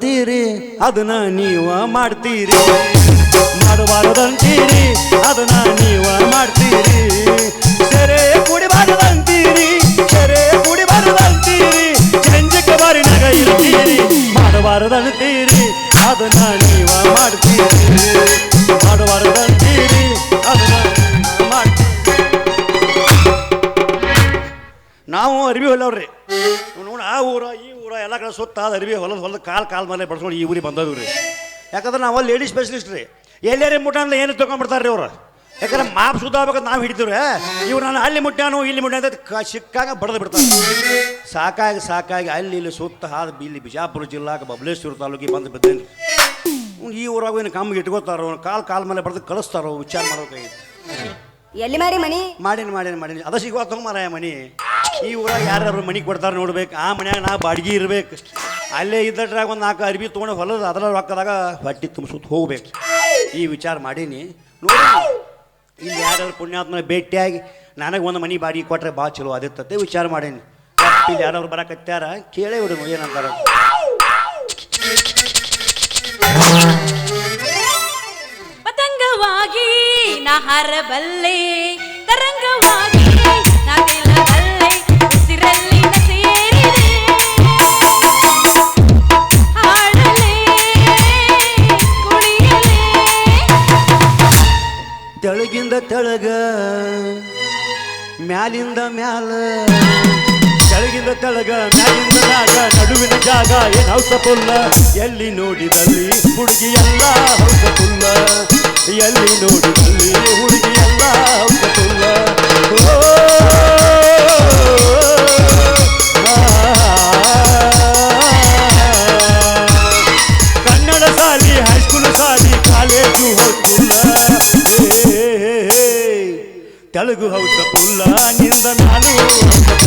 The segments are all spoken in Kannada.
ತೀರಿ ಅದನ್ನ ನೀವ ಮಾಡ್ತೀರಿ ಮಾಡಬಾರದಂತೀರಿ ಅದನ್ನ ನೀವ ಮಾಡ್ತೀರಿ ಸೆರೆ ಕುಡಿಬಾರದಂತೀರಿ ಸೆರೆ ಕುಡಿಬಾರದಂತೀರಿ ಸಂಜಕ್ಕೆ ಬಾರಿನಾಗ ಇರ್ತೀರಿ ಮಾಡಬಾರದಂತೀರಿ ಅದನ್ನ ನೀವ ಮಾಡ್ತೀರಿ ಮಾಡಬಾರದಂತೀರಿ ಅದನ್ನ ನೀವ ಮಾಡ್ತೀರಿ ನಾವು ಅರಿವಿ ಹೊಲವ್ರಿ ನೋಡ ಆ ಊರ ಈ ಊರ ಎಲ್ಲ ಕಡೆ ಸುತ್ತ ಅದು ಅರಿವಿ ಹೊಲದ ಹೊಲದ ಕಾಲು ಕಾಲು ಮೇಲೆ ಬಡ್ಸ್ಕೊಂಡು ಈ ಊರಿಗೆ ಬಂದವ್ರಿ ರೀ ಯಾಕಂದ್ರೆ ನಾವು ಲೇಡೀಸ್ ಸ್ಪೆಷಲಿಸ್ಟ್ ರೀ. ಎಲ್ಲೇರಿ ಮುಟ್ಟ ಅಂದ್ರೆ ಏನು ತೊಗೊಂಡ್ಬಿಡ್ತಾರೆ ರೀ ಅವ್ರು? ಯಾಕಂದ್ರೆ ಮಾಪ್ ಸುದ್ದ ಆಗ್ಬೇಕಂತ ನಾವು ಹಿಡಿದ್ರೆ ಇವ್ರು ನಾನು ಅಲ್ಲಿ ಮುಟ್ಟಾನು ಇಲ್ಲಿ ಮುಟ್ಟ ಅಂತ ಕ ಸಿಕ್ಕಾಗ ಬಡ್ದು ಬಿಡ್ತಾರೆ. ಸಾಕಾಗಿ ಸಾಕಾಗಿ ಅಲ್ಲಿ ಇಲ್ಲಿ ಸುತ್ತ ಹಾದ ಇಲ್ಲಿ ಬಿಜಾಪುರ ಜಿಲ್ಲಾಗ ಬಬಲೇಶ್ವರ ತಾಲೂಕಿಗೆ ಬಂದು ಬಿದ್ದೇನೆ ಈ ಊರಾಗ ಏನು ಕಮ್ಮಿಗೆ ಇಟ್ಕೋತಾರೋ ಕಾಲು ಕಾಲು ಮೇಲೆ ಬಡ್ದು ಕಳಿಸ್ತಾರೋ ವಿಚಾರ ಮಾಡ್ಬೇಕಾಗಿತ್ತು ಎಲ್ಲಿ ಮಾರಿ ಮನಿ? ಮಾಡೀನಿ ಮಾಡಿನಿ ಮಾಡಿನಿ. ಅದ ಸಿಗುವ ತಗೊಂಬಾರ ಮನಿ. ಈ ಊರಾಗ ಯಾರ್ಯಾರು ಮನೆ ಕೊಡ್ತಾರೆ ನೋಡ್ಬೇಕು, ಆ ಮನ್ಯಾಗ ನಾ ಬಾಡಿಗೆ ಇರ್ಬೇಕು. ಅಲ್ಲೇ ಇದ್ದಟ್ರಾಗ ಒಂದು ನಾಲ್ಕು ಅರ್ಬಿ ತೊಗೊಂಡು ಹೊಲದ ಅದರ ರೊಕ್ಕದಾಗ ಹೊಟ್ಟಿ ತುಂಬಿಸುತ್ತ ಹೋಗ್ಬೇಕು. ಈ ವಿಚಾರ ಮಾಡೀನಿ. ನೋಡಿ, ಇಲ್ಲಿ ಯಾರ್ಯಾರು ಪುಣ್ಯಾತ್ಮನ ಭೇಟಿಯಾಗಿ ನನಗೆ ಒಂದು ಮನೆ ಬಾಡಿಗೆ ಕೊಟ್ಟರೆ ಭಾಳ ಚಲೋ ಅದಿರ್ತತೆ ವಿಚಾರ ಮಾಡೀನಿ. ಇಲ್ಲಿ ಯಾರವ್ರು ಬರಕತ್ತಾರ, ಕೇಳೇ ಬಿಡು ಏನಂತಾರ. ಪತಂಗವಾಗಿ ನಾ ಹರಬಲ್ಲೆ, ತರಂಗವಾಗಿ ಮ್ಯಾಲಿಂದ ಮ್ಯಾಲ. ಕೆಳಗಿಂದ ತೆಳಗ ಮ್ಯಾಲಿಂದ ಮ್ಯಾಗ ನಡುವಿನ ಜಾಗ ಏನ್ ಹೌಸ ಪುಲ್ಲ ಎಲ್ಲಿ ನೋಡಿದಲ್ಲಿ ಹುಡುಗಿ ಎಲ್ಲ ಹೌಸ ಪುಲ್ಲ ಎಲ್ಲಿ ನೋಡಿದಲ್ಲಿ ಹುಡುಗಿ ಎಲ್ಲ ಹೌಸ ಪುಲ್ಲ ಓ, ತೆಲುಗು ಹೌಸ ಪುಲ್ಲ ನಿಂದ ನಾನು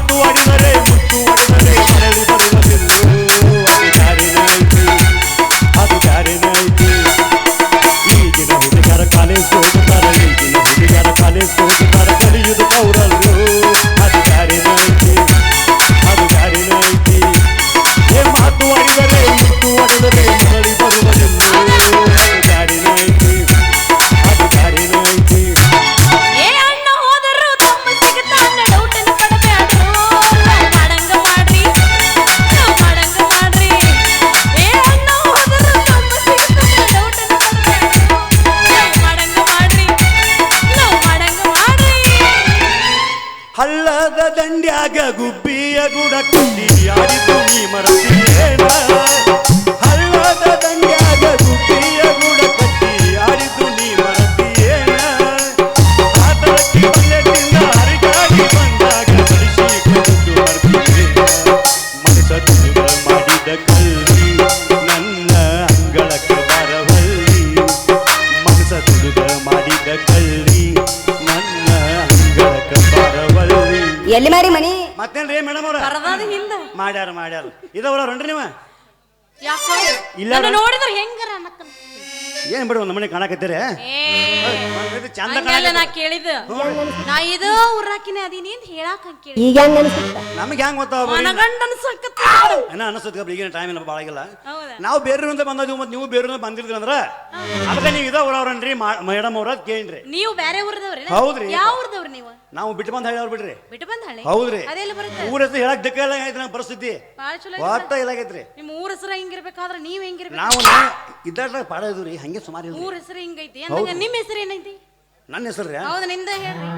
ಏ ಮಾತು ಹಳ್ಳದ ದಂಡ್ಯಾಗ ಗುಬ್ಬಿಯ ಗುಡ ಕಟ್ಟಿ ಆಡಿತು ನೀ ಮರತಿಯೇನ ಹಳ್ಳದ ದಂಡ್ಯಾಗ ಎಲ್ಲಿ ಮಾರಿ ಮನಿ ಮತ್ತೇನ್ರಿ ಮೇಡಮ್ ಅವ್ರ ಬರದಾದ ಹಿಂದ ಮಾಡ್ಯಾರ ಮಾಡ್ಯಾರ ಇದವರ ಹೊಂಟ್ರಿ ನೀವ ಯಾಕೋ ಇಲ್ಲ ನನ್ನ ನಾನು- ನೋಡಿದ್ರೆ ಹೆಂಗಾರ ಅನ್ನಕ್ಕ ಏನ್ ಬಿಡು ಒಂದ್ ಮನೆ ಕಾಣಕತ್ತೀರಿ ಚಂದ ಹಂಗಲ್ಲ ನಾ. ಕೇಳಿದ ನಾ ಇದು ಊರಾಕಿನ ಅದೀನಿ ಅಂತ ಹೇಳಾಕ ಕೇಳಿ ಈಗ ಹೆಂಗ ಅನಿಸುತ್ತ? ನಮಗೆ ಹೆಂಗ್ ಗೊತ್ತಾವ ಮನಗಂಡ ಅನ್ಸಕತ್ತ ಏನ ಅನ್ಸುತ್ತೆ ಈಗಿನ ಟೈಮ್ ಇಲ್ಲ ಹೌದಾ? ನಾವು ಅಂತ ಬಂದದ್ವಿ ಮತ್ತೆ ನೀವು ಬೇರೆ ಬಂದಿರ್ತೀರ ಅಂದ್ರ ಅದಕ್ಕೆ ನೀವು ಇದ ಊರವ್ರನ್ರಿ ಮೇಡಮ್ ಅವ್ರ ಕೇಳ್ರಿ. ನೀವು ಬೇರೆ ಊರದವ್ರಿ ಹೌದ್ರಿ. ಯಾವ ಊರದವ್ರಿ ನೀವು? ನಾವು ಬಿಟ್ಟು ಬಂದ್ ಹೇಳಿ ಬಿಡ್ರಿ. ಬಿಟ್ಟು ಬಂದ ಹಳ್ಳಿ? ಹೌದ್ರಿ. ಅದೆಲ್ಲ ಬರುತ್ತೆ? ಊರ ಹೆಸರು ಹೇಳಕ್ ದಕ್ಕ ಇಲ್ಲ ಐತ್ರಿ ನಮ್ಮ ಪರಿಸ್ಥಿತಿ. ಒಟ್ಟ ಇಲ್ಲ ಒಟ್ಟ ನಿಮ್ಮ ಊರ ಹೆಸರು ಹೆಂಗಿರ್ಬೇಕಾದ್ರೆ ನೀವ್ ಹೆಂಗಿರ್ಬೇಕು? ನಾವು ಇದ್ದಾಡ್ರ ಪಾಡೋದು ರೀ ಹಂಗೆ ಸುಮಾರು ಊರ ಹೆಸರು ಹಿಂಗೈತಿ? ಅಂದಂಗ ನಿಮ್ಮ ಹೆಸರು ಏನೈತಿ? ನನ್ನ ಹೆಸರು ಹೌದು ನಿಂದ ಹೇಳ್ರಿ.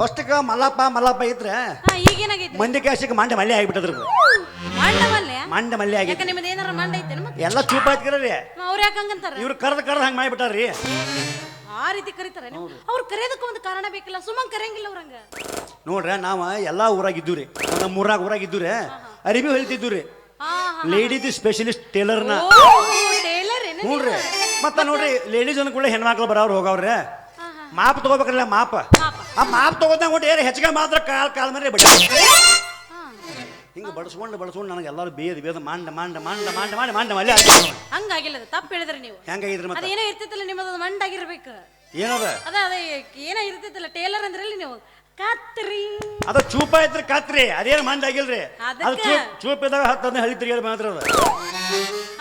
ಫಸ್ಟ್ಕ ಮಲ್ಲಪ್ಪ ಮಲ್ಲಪ್ಪ ಇದ್ರೆ ಹಾ ಈಗೇನಾಗೈತಿ? ಮಂದಿ ಕ್ಯಾಶಿಗೆ ಮಂಡೆ ಮಲ್ಲೆ ಆಗಿಬಿಟ್ಟದ್ರಿ. ಮಂಡ ಮಲ್ಲೆ ಮಂಡೆ ಮಲ್ಲೆ ಯಾಕ ನಿಮ್ದು ಏನಾರ ಮಂಡ ಐತೇನ ಮತ್ತೆ? ಎಲ್ಲ ಚೂಪ್ ಆಯ್ತು ರೀ ಅವ್ರ ಯಾಕ ಹಂಗಂತಾರ? ಇವ್ರು ಕರೆದು ಕರೆದು ಹಂಗೆ ಮಾಡಿಬಿಟ್ಟಾರ್ರಿ. ಆ ರೀತಿ ಕರೀತಾರ ಅವ್ರು ಕರೆಯೋದಕ್ಕೆ ಒಂದು ಕಾರಣ ಬೇಕಿಲ್ಲ. ಸುಮ್ಮನೆ ಕರೆಯಂಗಿಲ್ಲ ಅವ್ರಂಗ ನೋಡ್ರಿ ನಾವು ಎಲ್ಲಾ ಊರಾಗ ರೀ ನಮ್ಮ ಊರಾಗ ಊರಾಗ ಇದ್ದೂರ. ಅರಿಬಿ ಹಾ. ಲೇಡೀಸ್ ಸ್ಪೆಷಲಿಸ್ಟ್ ಟೇಲರ್ನ ಟೇಲರ್ ಏನ ನೋಡ್ರಿ ಮತ್ತ ನೋಡ್ರಿ ಲೇಡೀಸ್ ಅಂದ ಕೂಡ ಹೆಣ್ಮಕ್ಳು ಬರೋರು ಹೋಗವ್ರೆ. ಮಾಪ್ ತಗೋಬೇಕ್ರಲ್ಲ ಮಾಪ. ಆ ಮಾಪ್ ತಗೋದಂಗ ಒಟ್ಟು ಏರಿ ಹೆಚ್ಚಿಗೆ ಮಾತ್ರ ಕಾಲ್ ಕಾಲ್ ಮರೆ ಬಿಡ ಹಿಂಗ ಬಡಿಸ್ಕೊಂಡು ಬಡಿಸ್ಕೊಂಡು ನನಗೆ ಎಲ್ಲರೂ ಬೇದ ಬೇದ ಮಂಡ ಮಂಡ ಮಂಡ ಮಂಡ ಮಾಡಿ ಮಂಡ ಮಲ್ಲೆ ಹಂಗಾಗಿಲ್ಲ ಅದು ತಪ್ಪು ಹೇಳಿದ್ರಿ ನೀವು. ಹೆಂಗಾಗಿದ್ರಿ ಮತ್ತೆ? ಅದೇನೋ ಇರ್ತಿತ್ತಲ್ಲ ನಿಮ್ಮದು ಮಂಡಾಗಿರ್ಬೇಕು. ಏನದ? ಅದ ಅದ ಏನೋ ಇರ್ತಿತ್ತಲ್ಲ ಟೇಲರ್ ಅಂದ್ರಲ್ಲಿ ನೀವು. ಕತ್ರಿ. ಅದು ಚೂಪ ಐತ್ರಿ ಕತ್ರಿ ಅದೇನು ಮಂಡ ಆಗಿಲ್ರಿ. ಅದು? ಚೂಪ್ ಚೂಪ್ ಇದ್ದಾಗ ಹತ್ತದನ್ನ ಹಳಿತ್ರಿ ತಿರುಗಾಡಿ ಮಾತ್ರ ಅದ.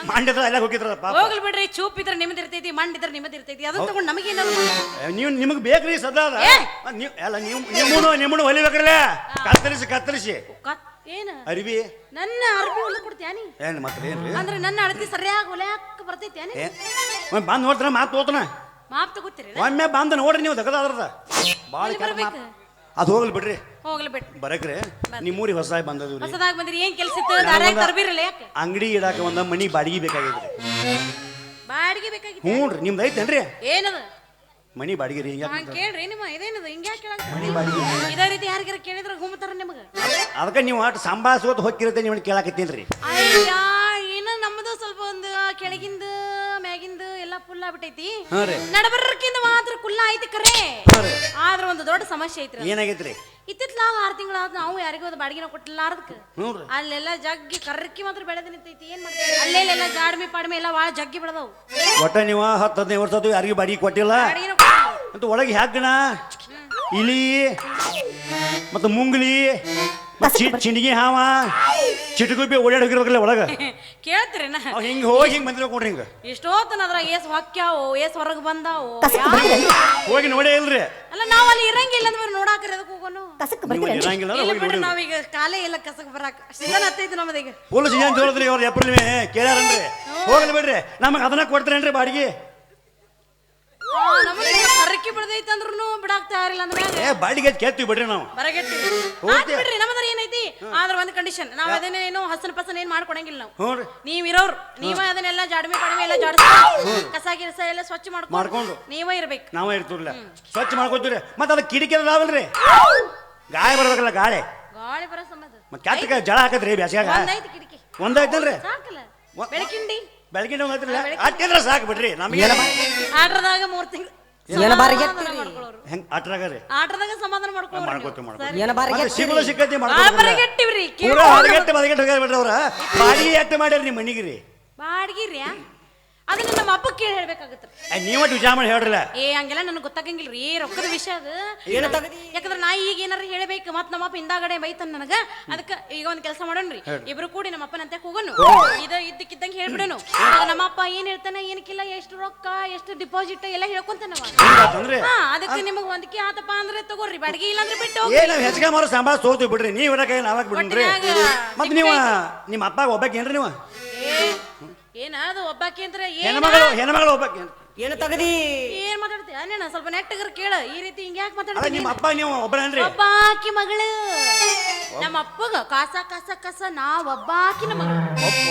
ಮಂಡ್ಯದ ಎಲ್ಲ ಹೋಗಿದ್ರ ಪಾಪ. ಹೋಗ್ಲಿ ಬಿಡ್ರಿ ಚೂಪ್ ಇದ್ರೆ ನಿಮ್ದು ಇರ್ತೈತಿ ಮಂಡ್ ಇದ್ರೆ ನಿಮ್ಮದು ಇರ್ತೈತಿ ಅದನ್ನ ತಗೊಂಡು ನಮಗೇನಾದ್ರು ಏ, ನೀವು ನಿಮಗೆ ಬೇಕ್ರಿ ಸದಾ ಅದ. ಏ! ನೀವು ಅಲ್ಲ ನೀವು ನಿಮ್ಮನು ನಿಮ್ಮನು ಹೊಲಿಬೇಕ್ರಲ್ಲ? ಕತ್ತರಿಸಿ ಕತ್ತರಿಸಿ. ಕತ್ ಏನ? ಅರಿವಿ. ನನ್ನ ಅರ್ಬಿ ಹೊಲ ಕೊಡ್ತ್ಯಾನಿ ಏನು ಮತ್ತೆ ಏನ್ರಿ? ಅಂದ್ರೆ ನನ್ನ ಅಳತಿ ಸರಿಯಾಗಿ ಹೊಲ್ಯಾಕ ಬರ್ತೈತಿ ಏ ಒಮ್ಮೆ ಬಂದು ನೋಡ್ತಾರ ಮಾತು ತೋತನ. ಮಾಪ್ ತಗೋತೀರಿ ಒಮ್ಮೆ ಬಂದು ನೋಡ್ರಿ ನೀವು ತಗದಾದ್ರದ ಭಾಳ ಎಲ್ಲಿ ಬರ್ಬೇಕು? ಅದು ಹೋಗ್ಲಿ ಬಿಡ್ರಿ. ಹೋಗ್ಲಿ ಬಿಟ್ಟು ಬರಕ್ರಿ ನಿಮ್ಮೂರಿ ಹೊಸದಾಗಿ ಬಂದದು ರೀ. ಹೊಸದಾಗಿ ಬಂದಿರಿ. ಏನ್ ಕೆಲ್ಸ ಇತ್ತು? ದಾರ್ಯಾಗ ತರ್ಬಿರಲ್ಲ ಯಾಕೆ? ಅಂಗಡಿ ಇಡಾಕ ಒಂದ ಮನಿ ಬಾಡಿಗೆ ಬೇಕಾಗಿದ್ರಿ ಬಾಡಿಗೆ ಬೇಕಾಗಿತ್ತು? ಹ್ಞೂ ರೀ ನಿಮ್ದು ಐತೇನ್ರಿ? ಏನದ? ಮನಿ ಬಾಡಿಗೆ ರೀ ಹಿಂಗ ಹಾ ಕೇಳ್ರಿ ನಿಮ್ಮ ಇದೇನದ? ಹಿಂಗ್ಯಾ ಬಾಡಿಗೆ ಇದೇ ರೀತಿ ಯಾರಿಗಾರ ಕೇಳಿದ್ರೆ ಗುಮ್ಮತಾರ ನಿಮಗ? ಅದಕ್ಕೆ ನೀವು ಆಟ ಸಂಭಾಷಿಸೋದು ಹೊಕ್ಕಿರುತ್ತೆ ನೀವು ಕೇಳಾಕತ್ತೀನಿ ಅಯ್ಯ ಏನ ನಮ್ಮದು ಸ್ವಲ್ಪ ಒಂದು ಕೆಳಗಿಂದ ಮ್ಯಾಗಿಂದ ಎಲ್ಲ ಫುಲ್ ಆಗ್ಬಿಟ್ಟೈತಿ. ಹಾಂ ರೀ. ನಡಬರ್ಕಿಂದ ಮಾತ್ರ ಕುಲ್ಲ ಐತಿ ಕರೆ. ಆದ್ರೆ ರೀ. ಆದ್ರ ಒಂದು ದೊಡ್ಡ ಸಮಸ್ಯೆ ಐತ್ರಿ ಏನಾಗೈತ್ರಿ? ಇತ್ತಿತ್ಲಾಗ ಆರು ತಿಂಗಳಾದ ನಾವು ಯಾರಿಗೂ ಒಂದು ಬಾಡಿಗೆನ ಕೊಟ್ಟಿಲ್ಲಾರ್ದಕ್ಕೆ ಹ್ಞೂ ರೀ. ಅಲ್ಲೆಲ್ಲ ಜಗ್ಗಿ ಕರ್ಕಿ ಮಾತ್ರ ಬೆಳೆದ ನಿಂತೈತಿ. ಏನ್ ಮಾಡ್ತೀವಿ ಅಲ್ಲೆಲ್ಲ ಜಾಡ್ಮಿ ಪಾಡ್ಮಿ ಎಲ್ಲ ಭಾಳ ಜಗ್ಗಿ ಬೆಳೆದವು. ಒಟ್ಟ ನೀವು ಹತ್ತು ಹದಿನೈದು ವರ್ಷ ಆತು ಯಾರಿಗೂ ಬಾಡಿಗೆ ಕೊಟ್ಟಿಲ್ಲ? ಬಾಡಿಗೆನ ಕೊಟ್ಟಿಲ್ಲ. ಅಂತ ಒಳಗೆ ಹ್ಯಾಗಣ ಇಲಿ ಮತ್ತು ಮುಂಗ್ಲಿ? ಮತ್ತ್ ಚಿಂಡಿಗೆ ಹಾವ. ಚಿಟಗುಬ್ಬಿ ಓಡಾಡಿ ಹೋಗಿರ್ಬೇಕಲ್ಲ ಒಳಗೆ ನಾ. ಅವ್ ಹಿಂಗ ಹೋಗಿ ಹಿಂಗ್ ಬಂದಿರೋ ನೋಡ್ರಿ ಹಿಂಗ. ಎಷ್ಟೋತನ ಅದ್ರಾಗ ಏಸ್ ಹೊಕ್ಕ್ಯಾವು ಏಸ್ ಹೊರಗ್ ಬಂದಾವು. ಹೋಗಿ ನೋಡೇ ಇಲ್ರಿ. ಅಲ್ಲ ನಾವ್ ಅಲ್ಲಿ ಇರಂಗಿಲ್ಲ ಅಂದ್ರೆ ನೋಡಾಕ್ರಿ ಅದಕ್ಕೆ ಹೋಗೋನು. ಕಸಕ್ ನೀವು ಬರ್ತೀರ? ಇರಂಗಿಲ್ಲ ಇಲ್ಲ ಬಿಡ್ರಿ ನಾವೀಗ ಕಾಲೇ ಇಲ್ಲ ಕಸಕ್ ಬರಾಕ. ಸಿಗನ್ ಹತ್ತೈತಿ ನಮ್ಮದೀಗ ಪೊಲೀಸ್ ಏನ್ ಜೋರದ್ರಿ ಅವ್ರ ಎಪ್ರಿಲ್ ಮೇ ಕೇಳ್ಯಾರನ್ರಿ? ಹೋಗಲಿ ಬಿಡ್ರಿ. ನಮಗ್ ಅದನ್ನ ಕೊಡ್ತಾರೇನ್ರಿ ಬಾಡಿಗೆ? ಕರ್ಕಿ ಬಿಡದೈತಿ ಅಂದ್ರೂ ಬಿಡಾಕ್ ತಯಾರಿಲ್ಲ ಅಂದ್ರೆ ಏ ಬಾಡಿಗೆ ಕೇಳ್ತೀವಿ ಬಿಡ್ರಿ ನಾವು. ಬರಗೆಟ್ಟಿ ಹೋಗ್ತೀಯ? ಬಿಡ್ರಿ ನಮ್ಮದ್ರ ಏನೈತಿ? ಆದ್ರ ಒಂದ್ ಕಂಡೀಷನ್ ನಾವ್ ಅದನ್ನೇನು ಹಸನ್ ಪಸನ್ ಏನ್ ಮಾಡ್ಕೊಡಂಗಿಲ್ಲ ನಾವು. ಹ್ಞೂ ರೀ. ನೀವ್ ಇರೋರ್ ನೀವ ಅದನ್ನೆಲ್ಲ ಜಾಡ್ಮಿ ಪಡ್ಮಿ ಎಲ್ಲ ಜಾಡಿಸ್ಕೊಂಡು ಕಸ ಎಲ್ಲ ಸ್ವಚ್ಛ ಮಾಡ್ಕೊಂಡು ಮಾಡ್ಕೊಂಡು. ನೀವೇ ಇರ್ಬೇಕು. ನಾವೇ ಇರ್ತೀವ್ರಲ್ಲ ಸ್ವಚ್ಛ ಮಾಡ್ಕೊತೀರಿ ಮತ್ತೆ ಅದು ಅದಾವಲ್ರಿ ಗಾಳಿ ಬರ್ಬೇಕಲ್ಲ ಗಾಳಿ. ಗಾಳಿ ಬರೋ ಸಂಬಂಧ. ಮತ್ತೆ ಜಳ ಹಾಕತ್ರಿ ಬ್ಯಾಸ್ಗ್ಯಾಗ. ಒಂದೈತಿ ಕಿಟಕಿ. ಒಂದೈತಲ್ರಿ ಸಾಕಲ್ಲ. ಬೆಳಕಿಂಡಿ. ಬೆಳಗಿನ ಮಾತ್ರ ಅಟ್ಟಿದ್ರೆ ಸಾಕು ಬಿಡ್ರಿ ನಮಗೆ ಆಟದಾಗ ಮೂರ್ ತಿಂಗಳು ಏನ ಬಾರಿಗೆತ್ತೀರಿ? ಹೆಂಗ್ ಅಟ್ರಾಗ ರೀ? ಆಟದಾಗ ಸಮಾಧಾನ ಮಾಡ್ಕೊತೀವಿ. ಮಾಡ್ಕೊತೀವಿ ಏನ ಬಾರಿಗೆ ಸಿಗುಳು ಹೋಗ್ಯಾರ ಬಿಡ್ರಿ ಅವ್ರ. ಬಾಡಿಗೆ ಎಟ್ಟು ಮಾಡ್ಯಾರ ನಿಮ್ಮ ಮನಿಗೆ ರೀ ಬಾಡಿಗೆ ಅದನ್ನ ನಮ್ಮ ಅಪ್ಪ ಕೇಳಿ ಹೇಳ್ಬೇಕಾಗತ್ತೆ. ನೀವ ವಿಚಾರ ಮಾಡಿ ಹೇಳ್ರಲ್ಲ. ಏ ಹಂಗೆಲ್ಲ ನನಗೆ ಗೊತ್ತಾಗಂಗಿಲ್ರಿ ರೊಕ್ಕದ ವಿಷಯ ಅದು. ಯಾಕಂದ್ರೆ ನಾ ಈಗ ಏನಾರ ಹೇಳ್ಬೇಕು ಮತ್ ನಮ್ಮಪ್ಪ ಹಿಂದಾಗಡೆ ಬೈತಾನ ನನಗ ಅದಕ್ಕೆ ಈಗ ಒಂದ್ ಕೆಲಸ ಮಾಡೋಣ್ರಿ. ಇಬ್ರು ಕೂಡಿ ನಮ್ಮ ಅಪ್ಪನ ಅಂತ ಹೋಗೋನು. ಇದ ಇದ್ದಕ್ಕಿದ್ದಂಗೆ ಹೇಳ್ಬಿಡೋನು. ನಮ್ಮಪ್ಪ ಏನ್ ಹೇಳ್ತಾನೆ ಏನಕ್ಕಿಲ್ಲ ಎಷ್ಟು ರೊಕ್ಕ ಎಷ್ಟು ಡಿಪಾಸಿಟ್ ಎಲ್ಲ ಹೇಳ್ಕೊಂತಾನ ಹಾ ಅದಕ್ಕೆ ನಿಮಗೆ ಒಂದಕ್ಕೆ ಆತಪ್ಪ ಅಂದ್ರೆ ತಗೋರಿ ಬಾಡಿಗೆ ಇಲ್ಲ ಅಂದ್ರೆ ಬಿಟ್ಟು. ಏ ನಾವು ಹೆಚ್ಚಿಗೆ ಮಾರೋ ಸಂಬಳ ಸೋತೀವಿ ಬಿಡ್ರಿ ನೀವು ಇರಕ ನಾವಾಗ ಬಿಡ್ರಿ. ಮತ್ತೆ ನೀವು ನಿಮ್ಮ ಅಪ್ಪ ಒಬ್ಬಾಕೇನ್ರಿ ನೀವು? ಏ ಏನ ಅದು ಒಬ್ಬಾಕಿ ಅಂದ್ರೆ ಏನ ಹೆಣ್ಮಗಳು ಹೆಣ್ಮಗಳು ಒಬ್ಬಾಕಿ ಏನು ತಗದಿ? ಏನ್ ಮಾತಾಡ್ತಿ ಅಣ್ಣ ಸ್ವಲ್ಪ ನೆಟ್ಟಗರ್ ಕೇಳ. ಈ ರೀತಿ ಹಿಂಗ್ಯಾಕ್ ಅಲ್ಲ ಮಾತಾಡ್ತೀನಿ ನಿಮ್ಮ ಅಪ್ಪ ನೀವು ಒಬ್ಬರನ್ರಿ ಒಬ್ಬಾಕಿ ಮಗಳು. ನಮ್ಮ ಅಪ್ಪಗ ಕಾಸ ಕಾಸ ಕಸ ನಾ ಒಬ್ಬಾಕಿನ ಮಗಳು.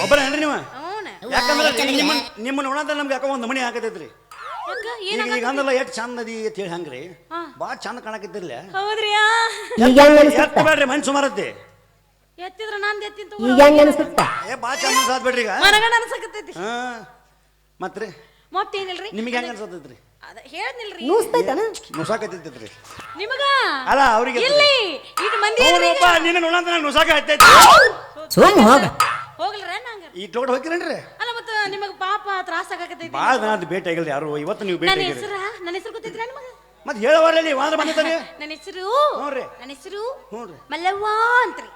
ಒಬ್ಬರನ್ರಿ ನೀವು? ಅವನ ಯಾಕಂದ್ರೆ ನಿಮ್ಮ ನಿಮ್ಮ ನೋಡಂತ ನಮ್ಗೆ ಯಾಕೋ ಒಂದು ಮಣಿ ಹಾಕತೈತ್ರಿ. ಯಾಕ? ಈಗ ಈಗ ಅಂದಲ್ಲ ಎಷ್ಟು ಚಂದ ಅದಿ ಅಂತ ಹೇಳಿ ಹಂಗ್ರಿ. ಹಾ. ಭಾಳ ಚಂದ ಕಾಣಕತ್ತಿರ್ಲಿ. ಹೌದ್ರಿಯಾ? ಈಗ ಹೆಂಗ ಅನ್ಸುತ್ತ ಎತ್ತ ಬೇಡ್ರಿ ಮನ್ ಸುಮಾರತ್ತಿ ಎತ್ತಿದ್ರ ನಾನ್ ಎತ್ತಿನ ಈಗ ಹೆಂಗ ಅನ್ಸುತ್ತ? ಏ ಬಾ ಚಂದ ಸಾತ್ ಬಿಡ್ರಿ ಈಗ. ಮನಗಂಡ ಅನ್ಸಕತ್ತೈತಿ. ಹಾ ಮತ್ರಿ ಮತ್ತೇನಿಲ್ರಿ ನಿಮಗೆ ಹೆಂಗ್ ಅನ್ಸತೈತ್ರಿ? ಅದ ಹೇಳ್ನಿಲ್ರಿ ನೂಸ್ತೈತನ? ನುಸಾಕತ್ತೈತ್ರಿ ನಿಮಗ? ಅಲ್ಲ ಅವ್ರಿಗೆ ಇಲ್ಲಿ ಇಟ್ಟು ಮಂದಿ ಅದ್ರಿ ನಿನ್ನ ನೋಡಂತ ನಂಗೆ ನುಸಾಕ ಹತ್ತೈತಿ. ಸುಮ್ ಹೋಗ. ಹೋಗ್ಲ್ರ ನಂಗ ಈ ಟೋಟ್ ಹೋಗಿರೇನ್ರಿ ಅಲ್ಲ ಮತ್ತ ನಿಮಗ ಪಾಪ ತ್ರಾಸ ಆಗಕತ್ತೈತಿ. ಭಾಳ ದಿನ ಅದು ಭೇಟಿ ಆಗಿಲ್ಲ ಯಾರು? ಇವತ್ತು ನೀವು ಭೇಟಿ ನನ್ನ ಆಗಿರಿ. ಹೆಸರ ನನ್ನ ಹೆಸರು ಗೊತ್ತಿದ್ರ ನಿಮಗ? ಮತ್ತೆ ಹೇಳವಲ್ಲ ನೀವು ಅಂದ್ರೆ ಬಂದಿದ್ದಾನೆ ನನ್ನ ಹೆಸರು ಹ್ಞೂ ರೀ. ನನ್ನ ಹೆಸರು ಹ್ಞೂ ರೀ. ಮಲ್ಲವ್ವ ಅಂತ್ರಿ.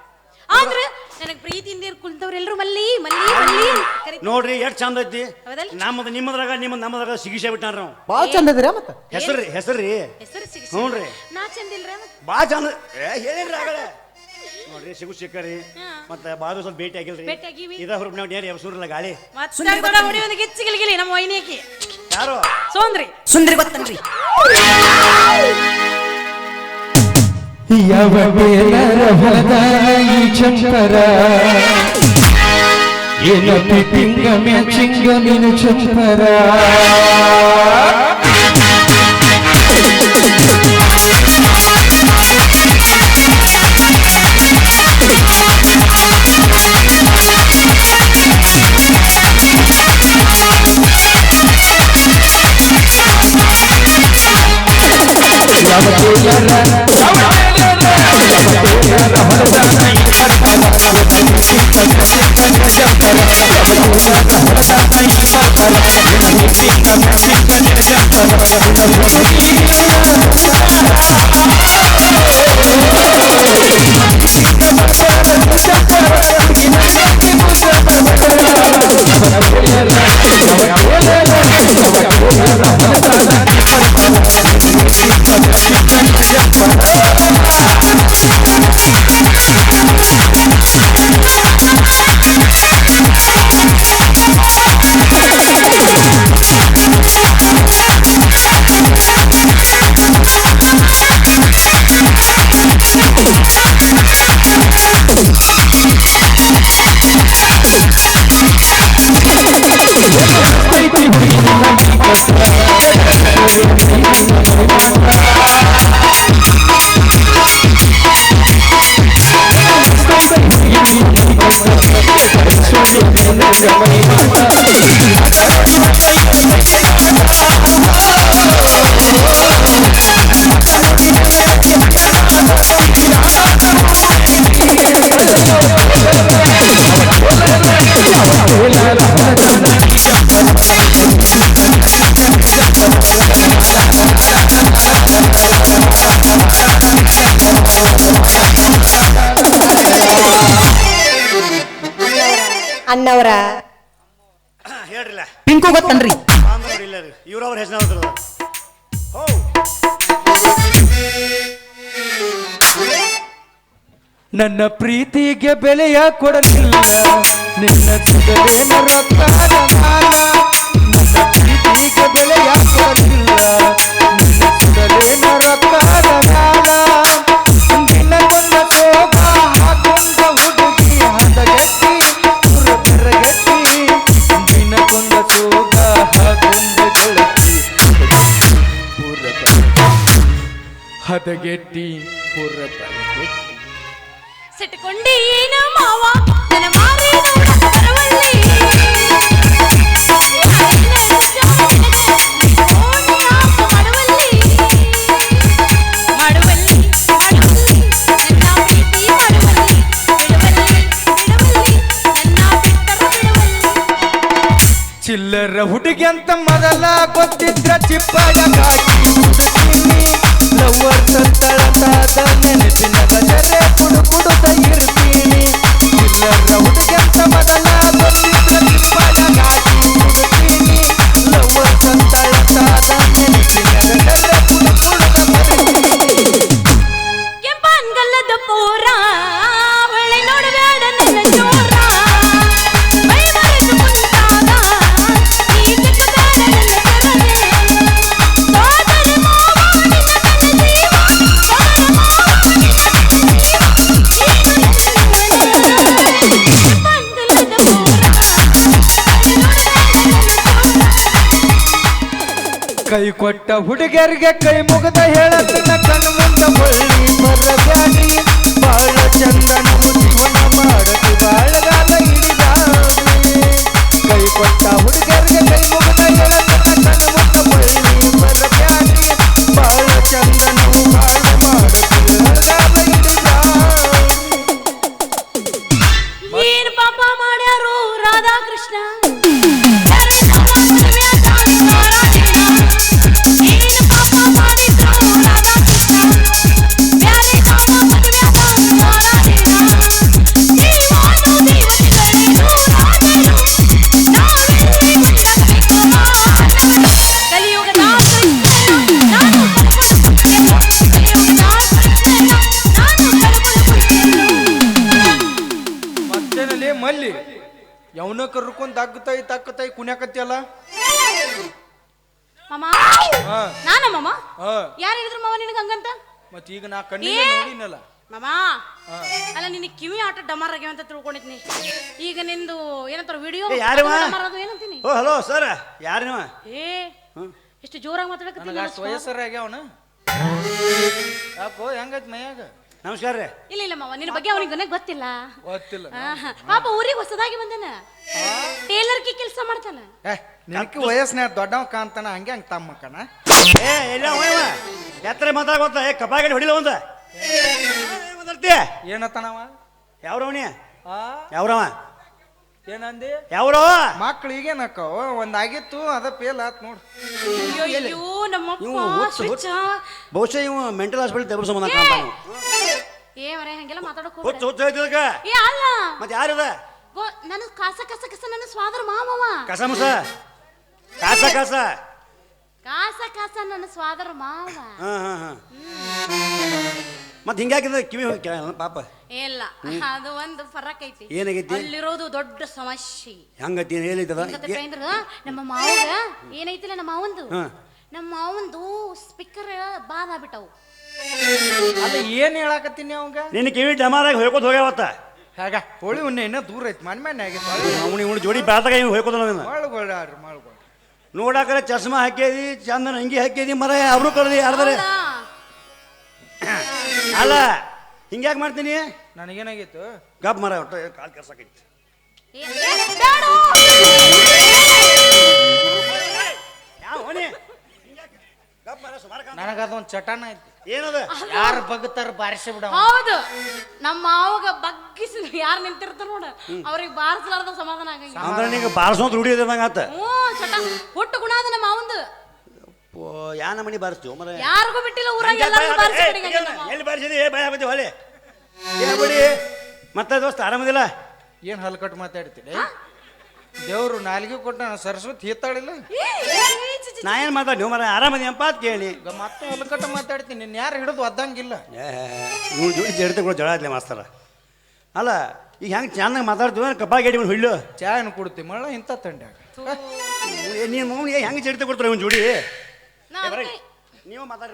ಆದ್ರ ನನಗ್ ಪ್ರೀತಿಯಿಂದ ಕುಳಿತವ್ರೆಲ್ಲರೂ ಮಲ್ಲಿ ಮಲ್ಲಿ ಮಲ್ಲಿ ಕರೀತಾರೆ. ನೋಡ್ರಿ ಎಷ್ಟು ಚಂದ ಐತಿ. ನಮ್ದು ನಮ್ಮದು ನಿಮ್ಮದ್ರಾಗ ನಿಮ್ಮ ನಮ್ಮದ್ರಾಗ ಸಿಗಿಸೇ ಬಿಟ್ಟಾರ ನಾವು ಬಾಳ ಚಂದ ಇದ್ದೀರಾ ಮತ್ತ? ಹೆಸರು ರೀ ಹೆಸರು ರೀ ಹೆಸರು ಸಿಗಿ ಹ್ಞೂ ನಾ ಚಂದಿಲ್ರ ಭಾಳ ಚಂದ. ಏ ಆಗಲೇ. ನೋಡ್ರಿ ಸಿಗು ಸಿಕ್ಕರಿ. ಮತ್ತೆ ಬಾದು ಸ್ವಲ್ಪ ಭೇಟಿ ಆಗಿಲ್ರಿ. ಭೇಟಿ ಆಗೀವಿ. ಇದ ಹುರುಪ್ ನಾವು ನೇರಿ ಗಾಳಿ. ಮತ್ತೆ ಕೂಡ ಹೊಡಿ ಒಂದು ನಮ್ಮ ವೈನಿಯಕಿ. ಯಾರು? ಸೋಂದ್ರಿ. ಸುಂದ್ರಿ ಗೊತ್ತನ್ರಿ ಚಂಪರ? ಏನಪ್ಪಿ ಪಿಂಗ ಮ್ಯಾಚಿಂಗ ನೀನು ಚಂಪರ? ಯಾವ ಬೇಲರ ಚಂಪರ ಪಿಂಗ ನನ್ನ ಪ್ರೀತಿಗೆ ಬೆಲೆಯ ಕೊಡಲಿಲ್ಲ. ನಿನ್ನ ಸಿಗಲೇನ ಮ್ಯಾಲ ನನ್ನ ಪ್ರೀತಿಗೆ ಬೆಲೆಯ ಕೊಡಲಿಲ್ಲ. ನಿನ್ನ ಸಿಗಲೇನ ಶೋಭ ಹಾಕೊಂಡ ಹುಡುಗಿ ಹದಗೆಟ್ಟಿ ಹದಗೆಟ್ಟಿ ಪುರ ಬೆರಗೆಟ್ಟಿ ಏನು ಮಾವ? ನನ್ನ ಚಿಲ್ಲರ ಹುಡುಗಿ ಅಂತ ಮೊದಲ ಗೊತ್ತಿದ್ರ ಚಿಪ್ಪಾಗ ಹುಡುಗರಿಗೆ ಕೈ ಮುಗದ ಹೇಳತನ ಕಣ್ಣು ಮುಂದ ಬಳ್ಳಿ ಬರಬ್ಯಾಡ್ರಿ ಬಾಳ ಚಂದ ನಮ್ಮ ಜೀವನ ಮಾಡತಿ ಕರ್ಕೊಂಡ್ ದಗ್ಗತಾಯಿ ತಕ್ಕತಾಯಿ ಕುಣ್ಯಾಕತ್ತಿಯಲ್ಲ ಮಾಮ. ಹಾ. ನಾನ ಮಾಮ? ಹಾ. ಯಾರು ಹೇಳಿದ್ರು ಮಾವ ನಿನಗೆ ಹಂಗಂತ? ಮತ್ ಈಗ ನಾ ಕಣ್ಣಿಗೆ ನೋಡಿನಲ್ಲ. ಮಾಮ. ಹಾ. ಅಲ್ಲ ನಿನ್ನ ಕಿವಿ ಆಟ ಡಮಾರ್ ಆಗ್ಯಾವ ಅಂತ ತಿಳ್ಕೊಂಡಿದ್ನಿ. ಈಗ ನಿಂದು ಏನಂತಾರ ವಿಡಿಯೋ ಏ, ಯಾರವ? ಡಮಾರ್ ಅದು ಏನಂತೀನಿ? ಓ ಹಲೋ ಸರ್. ಯಾರು ನೀವು? ಏ ಎಷ್ಟು ಜೋರಾಗಿ ಮಾತಾಡಕತ್ತೀನಿ ನನಗ ಅಷ್ಟು ವಯಸ್ಸರ ಆಗ್ಯಾವನ? ಯಾಕೋ ಹೆಂಗೈತ್ ಮೈಯಾಗ? ನಮಸ್ಕಾರ ರೀ. ಇಲ್ಲ ಇಲ್ಲ ಮಾವ ನಿನ್ನ ಬಗ್ಗೆ ಅವನಿಗೆ ನನಗೆ ಗೊತ್ತಿಲ್ಲ. ಗೊತ್ತಿಲ್ಲ ಆಹಾ. ಪಾಪ ಊರಿಗೆ ಹೊಸದಾಗಿ ಬಂದನ. ಟೇಲರ್ ಕಿ ಕೆಲಸ ಮಾಡ್ತಾನ. ಏ ನಿನಕ್ಕೆ ವಯಸ್ಸಿನ ದೊಡ್ಡವ ಕಾಣ್ತಾನ ಹಂಗೆ ಹಂಗೆ ತಮ್ಮ ಕಣ ಏ ಇಲ್ಲ ಹೋಯವ ಎತ್ತರ ಮಾತಾಡ ಗೊತ್ತಾ? ಏ ಕಪಾಗಡಿ ಹೊಡಿಲ ಒಂದ. ಮಾತಾಡ್ತೀಯ? ಏನತ್ತನವ? ಯಾವ್ರವನಿ ಆ? ಯಾವ್ರವ? ಏನಂದಿ? ಯಾವ್ರವ ಮಕ್ಳು ಈಗೇನಕ್ಕವ ಒಂದಾಗಿತ್ತು ಅದ ಫೇಲ್ ಆತ್ ನೋಡು. ಅಯ್ಯೋ ಅಯ್ಯೋ ನಮ್ಮಪ್ಪ ಇವು ಹುಚ್ಚು, ಸ್ವಿಚ್ ಬಹುಶಃ ಇವ ಮೆಂಟಲ್ ಹಾಸ್ಪಿಟಲ್ ತೆಬ್ರ ಸಂಬಂಧ ಕಾಣ್ತಾನ. ಏ ಮರೆ ಹಂಗೆಲ್ಲ ಮಾತಾಡಕ್ ಹೋಗ್ಬೇಡ. ಹುಚ್ಚು ಏ ಅಲ್ಲ. ಮತ್ತೆ ಯಾರದ ಗೋ ನನ್ನ ಕಾಸ ಕಸ ಕಸ ನನ್ನ ಸ್ವಾದರ ಮಾಮವ ಕಸ ಮುಸ? ಕಾಸ ಕಾಸ? ಕಾಸ ಕಾಸ ನನ್ನ ಸ್ವಾದರ ಮಾವ. ಹಾ ಹಾ ಹಾ. ಮತ್ತೆ ಹಿಂಗಾಕಿದ ಕಿವಿ ಹೋಗಿ ಕೇಳಲ್ಲ ಪಾಪ. ಇಲ್ಲ. ಅದು ಒಂದು ಫರಕ್ ಐತಿ ಏನಾಗೈತಿ? ಅಲ್ಲಿರೋದು ದೊಡ್ಡ ಸಮಸ್ಯೆ. ಹೆಂಗತಿ ಹೆಂಗತ್ತಪ್ಪ ಅಂದ್ರ ನಮ್ಮ ಮಾವಗ ಏನೈತಿಲ್ಲ ನಮ್ಮ ಮಾವಂದು? ಹಾ. ನಮ್ಮ ಮಾವಂದು ಸ್ಪೀಕರ್ ಬಾದ್ ಆಗ್ಬಿಟ್ಟವು ಅದ ಏನ್ ಹೇಳಕತ್ತೀನಿ ಅವಂಗ ನಿನ್ನ ಕಿವಿ ಡಮಾರಾಗಿ ಹೋಯ್ಕೋತ ಹೋಗ್ಯಾವತ್ತ ಹೇಗ ಹೋಳಿ ಉಣ್ಣೆ ಇನ್ನ ದೂರ ಐತಿ ಮನ್ ಮನೆ ಆಗಿತ್ತು ಅವನು ಇವನು ಜೋಡಿ ಬ್ಯಾತಾಗ ಇವ್ ಹೋಯ್ಕೋತ ನಾವು ಮಾಡ್ಕೊಳ್ರಿ ಮಾಡ್ಕೊಳ್ರಿ ನೋಡಾಕರೆ ಚಸ್ಮಾ ಹಾಕ್ಯದಿ ಚಂದನ ಅಂಗಿ ಹಾಕ್ಯದಿ ಮರ ಅವರು ಕರೆದಿ ಯಾರ್ದಾರೆ ಅಲ್ಲ ಅಲ್ಲ ಹಿಂಗ್ಯಾಕ್ ಮಾಡ್ತೀನಿ ನನಗೇನಾಗಿತ್ತು ಗಪ್ ಮರ ಒಟ್ಟು ಕಾಲ್ ಕೆಲಸ ಕಾಲ್- ನನಗದೊಂದ್ ಚಟಾನ ಐತಿ ಏನದ? ಯಾರು ಬಗ್ತಾರ ಬಾರಿಸಿ ಬಿಡ ಹೌದು. ನಮ್ಮ ಮಾವಗ ಬಗ್ಗಿಸಿ ಯಾರು ನಿಂತಿರ್ತಾರ ನೋಡ. ಅವ್ರಿಗೆ ಬಾರಿಸಲಾರದ ಸಮಾಧಾನ ಆಗಂಗಿಲ್ಲ ಅಂದ್ರೆ ನಿಂಗೆ ಬಾರಿಸೋದು ರೂಢಿ ಇದ್ದಂಗ ಆತ. ಹ್ಞೂ ಚಟ. ಹುಟ್ಟು ಗುಣ ಅದ ನಮ್ಮ ಮಾವಂದು. ಓ ಯಾನ ಮಣಿ ಬಾರಿಸ್ತೀವಿ ಮರ? ಯಾರಿಗೂ ಬಿಟ್ಟಿಲ್ಲ ಊರಾಗ ಎಲ್ಲರಿಗೂ ಬಾರಿಸಿ ಎಲ್ಲಿ ಬಾರಿಸಿದಿ? ಏ ಭಯ ಬಂದಿ ಹೊಲೆ ಏ ಬಿಡಿ. ಮತ್ತೆ ದೋಸ್ತ ಆರಾಮದಿಲ್ಲ? ಏನು ಹಲ್ಕಟ್ ಮಾತಾಡ್ತೀರಿ ದೇವ್ರು ನಾಲ್ಗೆ ಕೊಟ್ಟ ಸರಸ್ವತಿ ಹೀತಾಳಿಲ್ಲ ನಾ ಏನು ಮಾತಾಡಿ ನೀವು ಮರ ಆರಾಮದಿಯಪ್ಪ ಅಂತ ಕೇಳಿ. ಈಗ ಮತ್ತೆ ಹೊಲಕಟ್ಟ ಮಾತಾಡ್ತೀನಿ. ನಿನ್ ಯಾರು ಹಿಡಿದು ಒದ್ದಂಗಿಲ್ಲ? ಇವ್ನು ಜೋಡಿ ಜಡಿತ ಕೂಡ ಜಗಳ ಆದ್ಲೆ ಮಾಸ್ತರ. ಅಲ್ಲ ಈಗ ಹೆಂಗೆ ಚೆನ್ನಾಗಿ ಮಾತಾಡ್ತೀವಿ ಕಬ್ಬಾ ಗೇಡಿ ಹುಳ್ಳು ಚಾ ಏನು ಕೊಡ್ತಿ ಮಳ ಇಂಥ ತಂಡ್ಯಾಗ. ನೀನು ಹೆಂಗೆ ಜಡಿತ ಕೊಡ್ತಾರೆ ಇವ್ನು ಜೋಡಿ? ನಾ ಅದಕ್ಕೆ ನೀವು ಮಾತಾಡಿ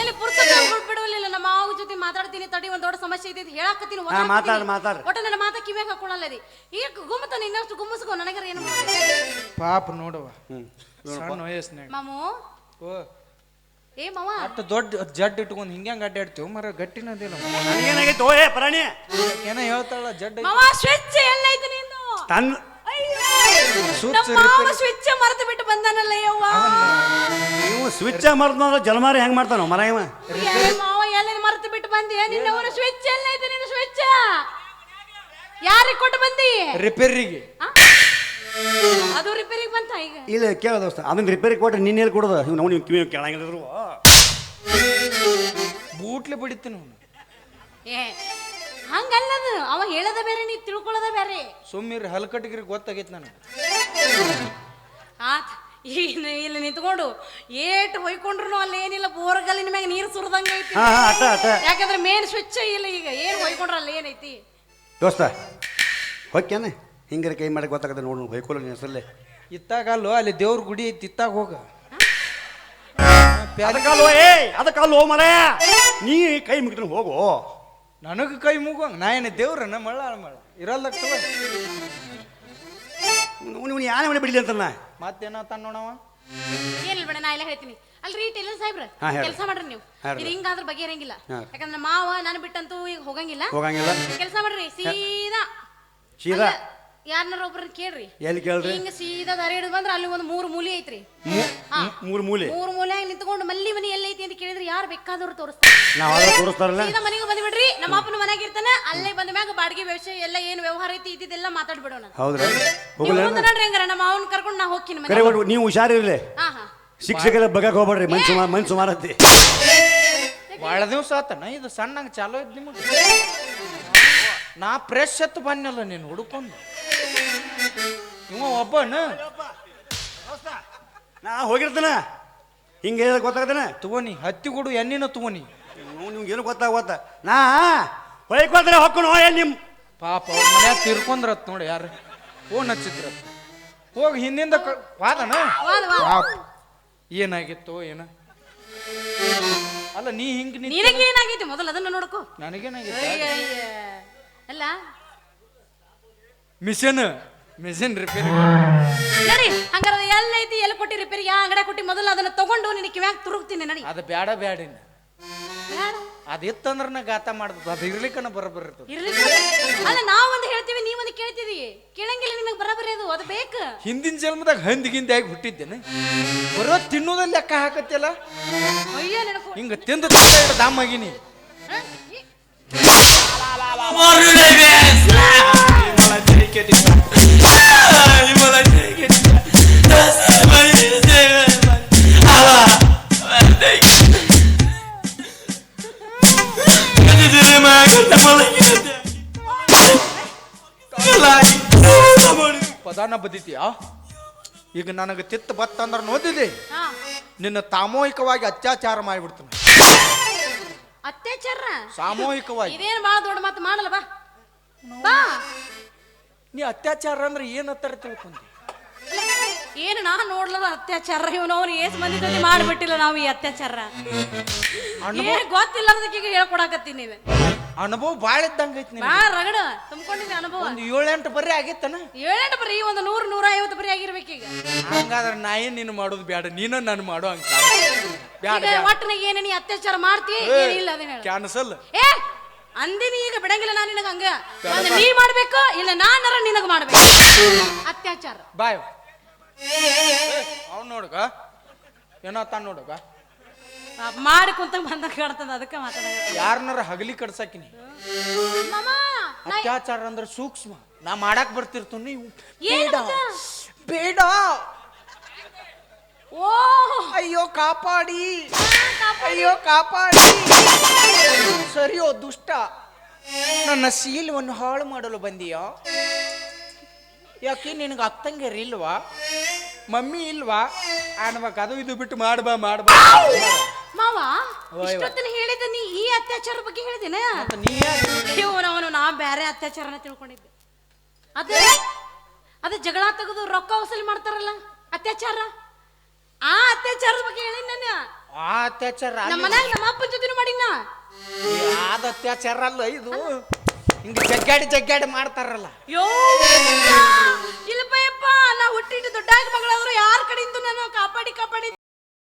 ಎಲ್ಲಿ ಪುರ್ತಕ ಬಿಡಲಿಲ್ಲ ನಮ್ಮ ಮಾವ ಜೊತೆ ಮಾತಾಡ್ತೀನಿ ತಡಿ ಒಂದ್ ದೊಡ್ಡ ಸಮಸ್ಯೆ ಐತಿ ಹೇಳಾಕತ್ತೀನಿ ಹಾ, ಮಾತಾಡ್, ಮಾತಾಡ್. ಒಟ್ಟು ನನ್ನ ಮಾತ ಕಿವ್ಯಾಗ ಹಾಕೊಳ್ಳಲ್ಲ ರೀ. ಈಗ ಗುಮ್ಮತನ ಇನ್ನಷ್ಟು ಗುಮ್ಮಸ್ಕೊ ನನಗರ ಏನು ಪಾಪ ನೋಡುವ ಸಣ್ಣ ವಯಸ್ಸಿನಾಗ. ಮಾಮು? ಓ. ಏ ಮಾವ? ಅಷ್ಟು ದೊಡ್ಡ ಜಡ್ ಇಟ್ಕೊಂಡು ಹಿಂಗ್ಯಾಂಗ ಅಡ್ಡಾಡ್ತೀವಿ ಮರ ಗಟ್ಟಿನದಿಲ್ಲ ನನಗೇನಾಗೈತೆ ಓ ಏ ಪರಾಣಿ. ಏನ ಹೇಳ್ತಾಳ ಜಡ್. ಮಾವ ಸ್ವಿಚ್ ಎಲ್ಲೈತೆ ನಿಂದು? ತನ್ನ ಸ್ವಿಚ್ ನಮ್ಮ ಮಾವ ಸ್ವಿಚ್ ಮರೆತು ಬಿಟ್ಟು ಬಂದಾನಲ್ಲ ಯವ್ವ. ನೀವು ಸ್ವಿಚ್ ಮರ್ದ ಜಲಮಾರಿ ಹೆಂಗ್ ಮಾಡ್ತಾನ ಮರ ಇವ ಏ ಮಾವ ಎಲ್ಲ ಮರೆತು ಬಿಟ್ಟು ಬಂದಿ? ನಿನ್ನವರ ಸ್ವಿಚ್ ಎಲ್ಲೈತೆ ನಿನ್ನ ಸ್ವಿಚ್ ಯಾರಿಗೆ ಕೊಟ್ಟು ಬಂದಿ? ರಿಪೇರಿಗೆ ಆ? ಅದು ರಿಪೇರಿಗೆ ಬಂತ ಈಗ? ಇಲ್ಲ ಕೇಳ ದೋಸ್ತ ಅದನ್ನ ರಿಪೇರಿ ಕೊಟ್ರೆ ನಿನ್ನ ಎಲ್ಲಿ ಕೊಡೋದು? ಇವ್ ನಾವು ನೀವು ಕಿವಿ ಕೇಳಂಗಿದ್ರು ಬೂಟ್ಲೆ ಬಿಡಿತೀನಿ ಅವ್ನು. ಏ ಹಂಗಲ್ಲದು. ಅವ ಹೇಳದ ಬೇರೆ ನೀ ತಿಳ್ಕೊಳ್ಳೋದ ಬೇರೆ. ಸುಮ್ಮಿರಿ ಹಲ್ಕಟ್ಟಿಗಿರಿ ಗೊತ್ತಾಗೈತೆ ನನಗೆ. ಆತ್ ಈಗ ಇಲ್ಲಿ ನಿಂತ್ಕೊಂಡು ಏಟ್ ಹೊಯ್ಕೊಂಡ್ರು ಅಲ್ಲಿ ಏನಿಲ್ಲ ಬೋರ್ಗಲ್ಲಿನ ಮ್ಯಾಗ ನೀರು ಸುರಿದಂಗ ಐತಿ. ಹಾ ಹಾ ಅಟ್ಟ ಅಟ್ಟ. ಯಾಕಂದ್ರೆ ಮೇನ್ ಸ್ವಿಚ್ ಇಲ್ಲ ಈಗ ಏನ್ ಹೊಯ್ಕೊಂಡ್ರ ಅಲ್ಲಿ ಏನೈತಿ? ದೋಸ್ತ ಹೊಕ್ಕೇನೆ? ಹಿಂಗಾರ ಕೈ ಮಾಡಿ ಗೊತ್ತಾಗತ್ತೆ ನೋಡು ಹೊಯ್ಕೊಲ್ಲ ನೀನು ಹೆಸರಲ್ಲೇ ಇತ್ತಾಗ ಅಲ್ಲೋ ಅಲ್ಲಿ ದೇವ್ರ ಗುಡಿ ಐತಿ ಇತ್ತಾಗ ಹೋಗ. ಅದಕ್ಕಲ್ಲೋ ಏ ಅದಕ್ಕಲ್ಲೋ ಮರ? ನೀ ಕೈ ಮುಗಿದ್ರೆ ಹೋಗು. ನನಗೆ ಕೈ ಮುಗುವಂಗ ನಾ ಏನು ದೇವ್ರನ್ನ ಮಳ್ಳ ಮಳ್ಳ ಇರಲ್ಲಕ್ತವ ನೀವು ಯಾನೇ ಮನೆ ಬಿಡಲಿ ಅಂತ ಮತ್ತೇನೋ ತನ್ನ ನೋಡವ ಏನಿಲ್ಲ ಬೇಡ ನಾ ಎಲ್ಲ ಹೇಳ್ತೀನಿ. ಅಲ್ರಿ ಟೇಲರ್ ಸಾಹೇಬ್ರ ಹಾ, ಹೇಳ್ರಿ. ಕೆಲಸ ಮಾಡ್ರಿ ನೀವು. ಹೇಳ್ರಿ. ಇದು ಹಿಂಗಾದ್ರೆ ಬಗೆಹರಂಗಿಲ್ಲ ಹಾ. ಯಾಕಂದ್ರೆ ಮಾವ ನಾನು ಬಿಟ್ಟಂತೂ ಈಗ ಹೋಗಂಗಿಲ್ಲ. ಹೋಗಂಗಿಲ್ಲ. ಕೆಲಸ ಮಾಡ್ರಿ ಸೀದಾ. ಸೀದಾ? ಯಾರನ್ನಾರ ಒಬ್ರನ್ನ ಕೇಳ್ರಿ. ಎಲ್ಲಿ ಕೇಳ್ರಿ? ಹಿಂಗ ಸೀದಾ ದಾರಿ ಹಿಡಿದು ಬಂದ್ರ ಅಲ್ಲಿ ಒಂದು ಮೂರು ಮೂಲೆ ಐತ್ರಿ. ಹಾ. ಮೂರು ಮೂಲೆ? ಮೂರು ಮೂಲೆಯಾಗ ನಿಂತ್ಕೊಂಡು ಮಲ್ಲಿ ಮನಿ ಎಲ್ಲೈತಿ ಅಂತ ಕೇಳಿದ್ರೆ ಯಾರು ಬೇಕಾದವ್ರು ತೋರಿಸ್ತಾರೆ. ನಾವು ತೋರಿಸ್ತಾರಲ್ಲ? ಸೀದಾ ಮನೆಗೆ ಬಂದ್ಬಿಡ್ರಿ ನಮ್ಮ ಅಪ್ಪನ ಮನೆಗೆ ಇರ್ತಾನೆ ಅಲ್ಲೇ ಬಂದ ಮ್ಯಾಗ ಬಾಡಿಗೆ ವ್ಯವಸ್ಥೆ ಎಲ್ಲ ಏನು ವ್ಯವಹಾರ ಐತಿ ಇದ್ದಿದ್ದೆಲ್ಲ ಮಾತಾಡ್ಬಿಡೋಣ ಹೌದ್ರಿ? ನೀವು ಹೋಗಲ್ಲ ಮುಂದೆ ನೋಡ್ರಿ ಹಂಗಾರ ನಮ್ಮ ಅವನ್ ಕರ್ಕೊಂಡು ನಾ ಹೋಗ್ತೀನಿ ಮನೆ ಕರೆ ಒಟ್ಟು ನೀವು ಹುಷಾರಿರ್ಲಿ. ಹಾ ಹಾ. ಶಿಕ್ಷಕರ ಬಗ್ಗೆ ಹೋಗ್ಬೇಡ್ರಿ ಮನ್ ಮನ್ಸು ಮನ್ ಸುಮಾರತ್ತಿ ಭಾಳ ದಿವಸ ಆತನ? ಇದು ಸಣ್ಣ ಚಾಲೋ ಇದ್ ನಿಮಗೆ. ನಾ ಫ್ರೆಶ್ ಎತ್ತು ಬನ್ನಲ್ಲ ನೀನು ಹುಡುಕೊಂಡು. ಇವ ಒಬ್ಬನ ನಾ ಹೋಗಿರ್ತಾನ? ಹಿಂಗೆ ಹೇಳಿದ್ರೆ ಗೊತ್ತಾಗತ್ತಾನೆ? ತಗೋನಿ ಹತ್ತಿ ಕೊಡು ಎಣ್ಣಿನ ತಗೋನಿ ನಿಮ್ಗೆ ಏನು ಗೊತ್ತಾಗೋತ ನಾ ಹೊಕ್ಕನು ಎಲ್ಲಿ ನಿಮ್ ಪಾಪ ಅವ್ರ ಮನ್ಯಾಗ ತಿರ್ಕೊಂಡ್ರತ್ ನೋಡಿ ಯಾರು. ಫೋನ್ ಹಚ್ಚಿದ್ರ ಹೋಗಿ ಹಿಂದಿಂದ ಕ- ವಾದನ? ವಾದ, ವಾದ. ವಾಪ್. ಏನಾಗಿತ್ತು ಏನ. ಅಲ್ಲ ನೀ ಹಿಂಗ್ ನಿನಗೆ ನಿನಗೇನಾಗೈತಿ ಮೊದಲು ಅದನ್ನ ನೋಡ್ಕೋ. ನನಗೇನಾಗಿತ್ತು. ಅಲ್ಲ ಮಿಷನ್. ಮಿಷನ್ ರಿಪೇರಿ ನಡಿ ಹಂಗಾರ ಎಲ್ಲ ಐತಿ ಎಲ್ಲಿ ಕೊಟ್ಟಿ ರಿಪೇರಿ ಯಾ ಅಂಗಡಿ ಕೊಟ್ಟಿ ಮೊದಲು ಅದನ್ನ ತಗೊಂಡು ನಿನಗೆ ಕಿವ್ಯಾಗ ತುರುಗ್ತೀನಿ ನಡಿ. ಅದು ಬೇಡ ಬ್ಯಾಡ ಇನ್ನ. ಬೇಡ. ಅದು ಇತ್ತಂದ್ರ ನಾ ಗಾತ ಮಾಡ್ತದ ಅದು ಇರ್ಲಿಕ್ಕನ ಬರಬರ್ ಇರ್ತದೆ. ಇರ್ಲಿ ಅಲ್ಲ ನಾವು ಒಂದು ಹೇಳ್ತೀವಿ ಒಂದು ಕೇಳ್ತೀವಿ ಕೇಳಂಗಿಲ್ಲ ನಿನಗೆ ಬರಬರಿ ಅದು ಅದು ಬೇಕು. ಹಿಂದಿನ ಜನ್ಮದಾಗ ಹಂದಿ ಗಿಂದಿ ಆಗಿ ಹುಟ್ಟಿದ್ದೇನೆ. ಬರೋ ತಿನ್ನೋದ ಲೆಕ್ಕ ಹಾಕತ್ತಿಲ್ಲ ಅಯ್ಯೋ ನೆನಪು. ಹಿಂಗ ತಿಂದು ತಿಂದ ದಾಮಾಗಿನಿ ಹ? ಈ- ಪದಾನ ಬದಿತೀಯಾ ಈಗ ನನಗೆ ತಿತ್ತ ಬತ್ತಂದ್ರ ನೋದಿದೆ. ಹಾ. ನಿನ್ನ ಸಾಮೂಹಿಕವಾಗಿ ಅತ್ಯಾಚಾರ ಮಾಡಿಬಿಡ್ತೀನಿ. ಅತ್ಯಾಚಾರ? ಸಾಮೂಹಿಕವಾಗಿ. ಇದೇನು ಬಹಳ ದೊಡ್ಡ ಮಾತು ಮಾಡಲ್ಲ ಬಾ. ಬಾ. ನೀ ಅತ್ಯಾಚಾರ ಅಂದ್ರೆ ಏನತ್ತರ ತಿಳ್ಕೊಂಡಿ. ಏನು ನಾ ನೋಡ್ಲದ ಅತ್ಯಾಚಾರ? ಇವನು ಅವ್ನು ಏಸ್ ಮಂದಿದಲ್ಲಿ ಜೊತೆ ಮಾಡ್ಬಿಟ್ಟಿಲ್ಲ ನಾವು ಈ ಅತ್ಯಾಚಾರ. ಗೊತ್ತಿಲ್ಲ ಅದಕ್ಕೆ ಈಗ ಹೇಳ್ಕೊಡಕತ್ತೀನಿ ನೀವು. ಅನುಭವ ಭಾಳ ಇದ್ದಂಗ ಐತಿ ನಿನಗೆ. ಬಾ ರಗಡ ತುಂಬ್ಕೊಂಡಿದ್ದೆ ಅನುಭವ. ಒಂದು ಏಳೆಂಟು ಬರ್ರಿ ಆಗಿತ್ತನ? ಏಳೆಂಟು ಬರೀ ಒಂದು ನೂರು ನೂರ ಐವತ್ತು ಬರೀ ಈಗ. ಹಂಗಾದ್ರೆ ನಾ ಏನ್ ನೀನು ಮಾಡೋದು ಬೇಡ ನೀನು ನಾನು ಮಾಡೋ ಹಂಗ ಬೇಡ ಈಗ ಒಟ್ಟನಾಗ ಏನೇ ನೀ ಅತ್ಯಾಚಾರ ಮಾಡ್ತಿ ಏನಿಲ್ಲ ಅದೇನ ಹೇಳು. ಕ್ಯಾನ್ಸಲ್. ಏ ಅಂದಿನಿ ಈಗ ಬಿಡಂಗಿಲ್ಲ ನಾನು ನಿನಗ ಹಂಗ. ಒಂದ್ ನೀ ಮಾಡ್ಬೇಕು ಇಲ್ಲ ನಾನರ ನಿನಗ ಮಾಡ್ಬೇಕು? ಅತ್ಯಾಚಾರ. ಬಾಯ್. ಅವ್ನು ನೋಡಕ ಏನೋ ತಾನು ಆ, ಮಾಡಿ ಕುಂತ ಬಂದಾಗ ಕಾಡ್ತದ ಅದಕ್ಕೆ ಮಾತಾಡ ಯಾರನ್ನಾರ ಹಗಲಿ ಕಡ್ಸಾಕಿನಿ. ಅತ್ಯಾಚಾರ ಅಂದ್ರೆ ಸೂಕ್ಷ್ಮ. ನಾ ಮಾಡಕ್ ಬರ್ತಿರ್ತೀನಿ ನೀವು. ಬೇಡ. ಬೇಡ. ಓ! ಅಯ್ಯೋ ಕಾಪಾಡಿ. ಅಯ್ಯೋ ಕಾಪಾಡಿ. ಸರಿಯೋ ದುಷ್ಟ. ನನ್ನ ಶೀಲವನ್ನು ಹಾಳು ಮಾಡಲು ಬಂದೀಯೋ? ಯಾಕೆ ನಿನಗೆ ಅತ್ತಂಗೆರ್ ಇಲ್ವಾ? ಮಮ್ಮಿ ಇಲ್ವಾ? ಅನ್ಬೇಕು ಅದು ಇದು ಬಿಟ್ಟು ಮಾಡ್ಬಾ ಮಾಡ್ಬಾ. ಮಾವ ಓಯ್ ಇಷ್ಟೊತ್ತಿನ ಹೇಳಿದ ನೀ ಈ ಅತ್ಯಾಚಾರ ಬಗ್ಗೆ ಹೇಳಿದಿನ? ಇವನವನು ನಾ ಬೇರೆ ಅತ್ಯಾಚಾರನ ತಿಳ್ಕೊಂಡಿದ್ದೆ. ಅದೇ ಅದ ಜಗಳ ತೆಗೆದು ರೊಕ್ಕ ವಸೂಲಿ ಮಾಡ್ತಾರಲ್ಲ ಅತ್ಯಾಚಾರ? ಆ ಅತ್ಯಾಚಾರದ ಬಗ್ಗೆ ಹೇಳಿ ನಾನು ಆ ಅತ್ಯಾಚಾರ ನಮ್ಮ ಮನ್ಯಾಗ ನಮ್ಮ ಅಪ್ಪನ ಜೊತೆನೂ ಮಾಡಿನ ಆದ ಅತ್ಯಾಚಾರ ಅಲ್ಲ ಇದು. ಹಿಂಗ ಜಗ್ಗಾಡಿ ಜಗ್ಗಾಡಿ ಮಾಡ್ತಾರಲ್ಲ. ಯೋ ಇಲ್ಲಪ್ಪ ಯಪ್ಪ ನಾ ಹುಟ್ಟಿಟ್ಟು ದೊಡ್ಡ ಮಗಳವರು ಯಾರ ಕಡೆಯಿಂದ ನಾನು ಕಾಪಾಡಿ ಕಾಪಾಡಿ